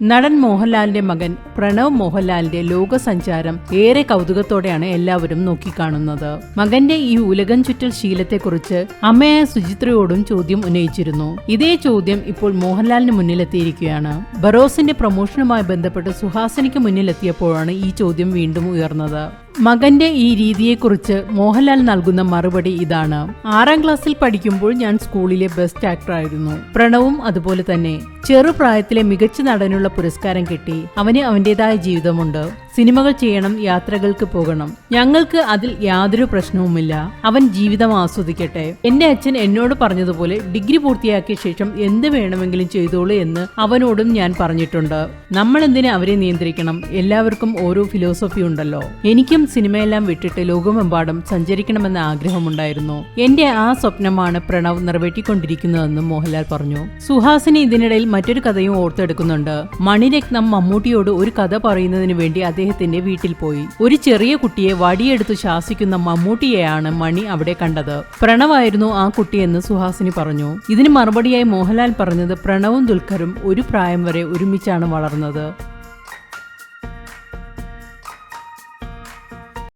നടൻ മോഹൻലാലിന്റെ മകൻ പ്രണവ് മോഹൻലാലിന്റെ ലോകസഞ്ചാരം ഏറെ കൗതുകത്തോടെയാണ് എല്ലാവരും നോക്കിക്കാണുന്നത്. മകന്റെ ഈ ഉലകം ചുറ്റൽ ശീലത്തെക്കുറിച്ച് അമ്മയായ സുചിത്രയോടും ചോദ്യം ഉന്നയിച്ചിരുന്നു. ഇതേ ചോദ്യം ഇപ്പോൾ മോഹൻലാലിന് മുന്നിലെത്തിയിരിക്കുകയാണ്. ബറോസിന്റെ പ്രൊമോഷനുമായി ബന്ധപ്പെട്ട് സുഹാസിനിക്ക് മുന്നിലെത്തിയപ്പോഴാണ് ഈ ചോദ്യം വീണ്ടും ഉയർന്നത്. മകന്റെ ഈ രീതിയെക്കുറിച്ച് മോഹൻലാൽ നൽകുന്ന മറുപടി ഇതാണ്. ആറാം ക്ലാസ്സിൽ പഠിക്കുമ്പോൾ ഞാൻ സ്കൂളിലെ ബെസ്റ്റ് ആക്ടറായിരുന്നു പ്രണവും അതുപോലെ തന്നെ. ചെറുപ്രായത്തിലെ മികച്ച നടനുള്ള പുരസ്കാരം കിട്ടി. അവന് അവന്റേതായ ജീവിതമുണ്ട്. സിനിമകൾ ചെയ്യണം യാത്രകൾക്ക് പോകണം. ഞങ്ങൾക്ക് അതിൽ യാതൊരു പ്രശ്നവുമില്ല. അവൻ ജീവിതം ആസ്വദിക്കട്ടെ. എന്റെ അച്ഛൻ എന്നോട് പറഞ്ഞതുപോലെ ഡിഗ്രി പൂർത്തിയാക്കിയ ശേഷം എന്ത് വേണമെങ്കിലും ചെയ്തോളൂ എന്ന് അവനോടും ഞാൻ പറഞ്ഞിട്ടുണ്ട്. നമ്മൾ എന്തിനെ അവരെ നിയന്ത്രിക്കണം? എല്ലാവർക്കും ഓരോ ഫിലോസഫി ഉണ്ടല്ലോ. എനിക്കും സിനിമയെല്ലാം വിട്ടിട്ട് ലോകമെമ്പാടും സഞ്ചരിക്കണമെന്ന ആഗ്രഹമുണ്ടായിരുന്നു. എന്റെ ആ സ്വപ്നമാണ് പ്രണവ് നിറവേറ്റിക്കൊണ്ടിരിക്കുന്നതെന്നും മോഹൻലാൽ പറഞ്ഞു. സുഹാസിനി ഇതിനിടയിൽ മറ്റൊരു കഥയും ഓർത്തെടുക്കുന്നുണ്ട്. മണിരത്നം മമ്മൂട്ടിയോട് ഒരു കഥ പറയുന്നതിന് വേണ്ടി അദ്ദേഹത്തിന്റെ വീട്ടിൽ പോയി. ഒരു ചെറിയ കുട്ടിയെ വടിയെടുത്ത് ശാസിക്കുന്ന മമ്മൂട്ടിയെയാണ് മണി അവിടെ കണ്ടത്. പ്രണവായിരുന്നു ആ കുട്ടിയെന്ന് സുഹാസിനി പറഞ്ഞു. ഇതിന് മറുപടിയായി മോഹൻലാൽ പറഞ്ഞത് പ്രണവും ദുൽഖറും ഒരു പ്രായം വരെ ഒരുമിച്ചാണ് വളർന്നത്.